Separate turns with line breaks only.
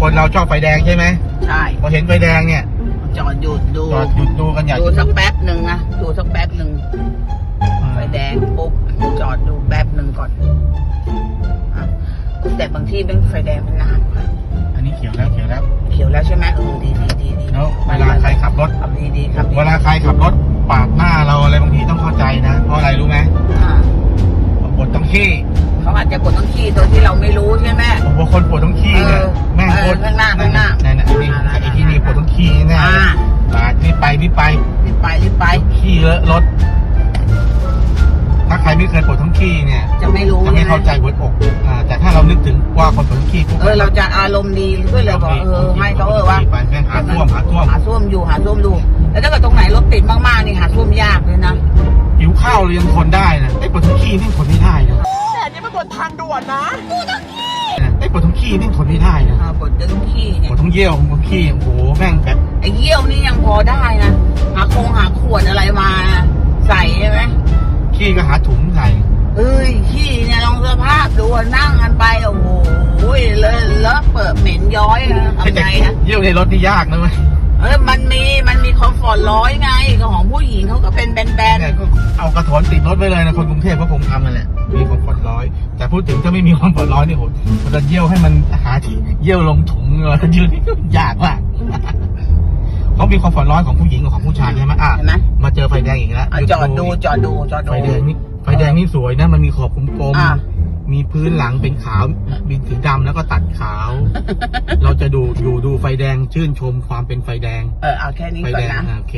คนเราชอบไฟแดงใช่ไหม
ใช่
พอเห็นไฟแดงเนี่ย
จอดหยุดดู
จอดหยุดดูกันอย่าง
ดูสักแป๊บหนึ่งนะดูสักแป๊บหนึ่งไฟแดงปุ๊บจอดดูแป๊บหนึ่งก่อนอะแต่บางที่เป็นไฟแดงมันนานกว่า
อันนี้เขียวแล้วเขียวแล้ว
เขียวแล้วใช่ไหมเออดีดีดีดี
แล้วเวลาใครขับรถ
ขับดีดีครับดี
เวลาใครขับรถปาดหน้าเราอะไรบางทีต้องเข้าใจนะ เพราะอะไรรู้ไหม
อ่า
ปวดต้องขี้
เขาอาจจะกดต้องขี้โดยที่เราไม่รู้ใช่ไหม
ผมว่าคนปวดต้องขี้เนี่ย
เออ
แม่งโคตร
เออข้างหน้าข้างหน้า
นั่นน่ะไอ้นี่
อ่า
ไอ้ที่นี่ปวดต้องขี้แน่
อ่า
ปาดนี่ไปนี่ไป
รีบไปรีบไป
ขี้เลอะรถถ้าใครไม่เคยปวดท้องขี้เนี่ย
จะไม่รู้
จะไม่เข้าใจ
ใช่ห
หัวอกอ่าแต่ถ้าเรานึกถึงว่าคนปวดท้องขี้ปุ๊บ
เออเราจะอารมณ์ดีด้วยเลยบอกเออให้เขาเออว่า
ไปแม่งหาท่วมหาท่วม
หาท่วมอยู่หาท่วมดูแล้วถ้าเกิดตรงไหนรถติดมากๆนี่หาท่วมยากเลยนะ
หิวข้าวเรายังทนได้นะไอ้ปวดท้องขี้นี่ทนไม่ได้นะ
แต่นี่มันบนทางด่วนนะ
ไอ้ปวดท้องขี้ นี่ทนไม่ได้นะ
อ่าปวดตึงขี้
ป
เนี่ยว
ดท้องเยี่ยวปวดขี้โอ้โหแม่งแบบ
ไอ้เยี่ยวนี่ยังพอได้นะหาโคงหาขวดอะไรมาใส่ใช่ไหม
ขี้ก็หาถุงใส่
เอ้ยขี้เนี่ยลองสภาพดูอะนั่งกันไปโอ้โหเลอะเลอะเปิดเหม็นย้อยนะทำไงนะ
เยี่ยวในรถนี่ยากนะเว้ย
เออมันมีมันมีคอมฟอร์ตร้อยไงก็ของผู้หญิงเขาก็เป็นแบน
เนี่ยก็เอากระถอนติดรถไว้เลยนะคนกรุงเทพก็คงทำนั่นแหละมีความปลอดร้อยแต่ พูดถึงถ้าไม่มีความปลอดร้อยนี่โหมันจะเยี่ยวให้มันหาที่เยี่ยวลงถุงเลยยืนนี่ก็ยากมากเขามีความปลอดร้อยของผู้หญิงกับของผู้ชายใช่ไหมอะ
ๆเห็นไหม
มาเจอไฟแดงอีกแล้ว
อะจอดดูจอดดูจอดดู
ไฟแดงนี่ไฟแดงนี่สวยนะ มันมีขอบกลม
อะ
ๆมีพื้นหลังเป็นขาวมีสีดำแล้วก็ตัดขาว เราจะดูอยู่ดูไฟแดงชื่นชมความเป็นไฟแดง
เออเอาแค่นี้
ไฟ
ก่อ
แด
น
ง
นะ
อะโอเค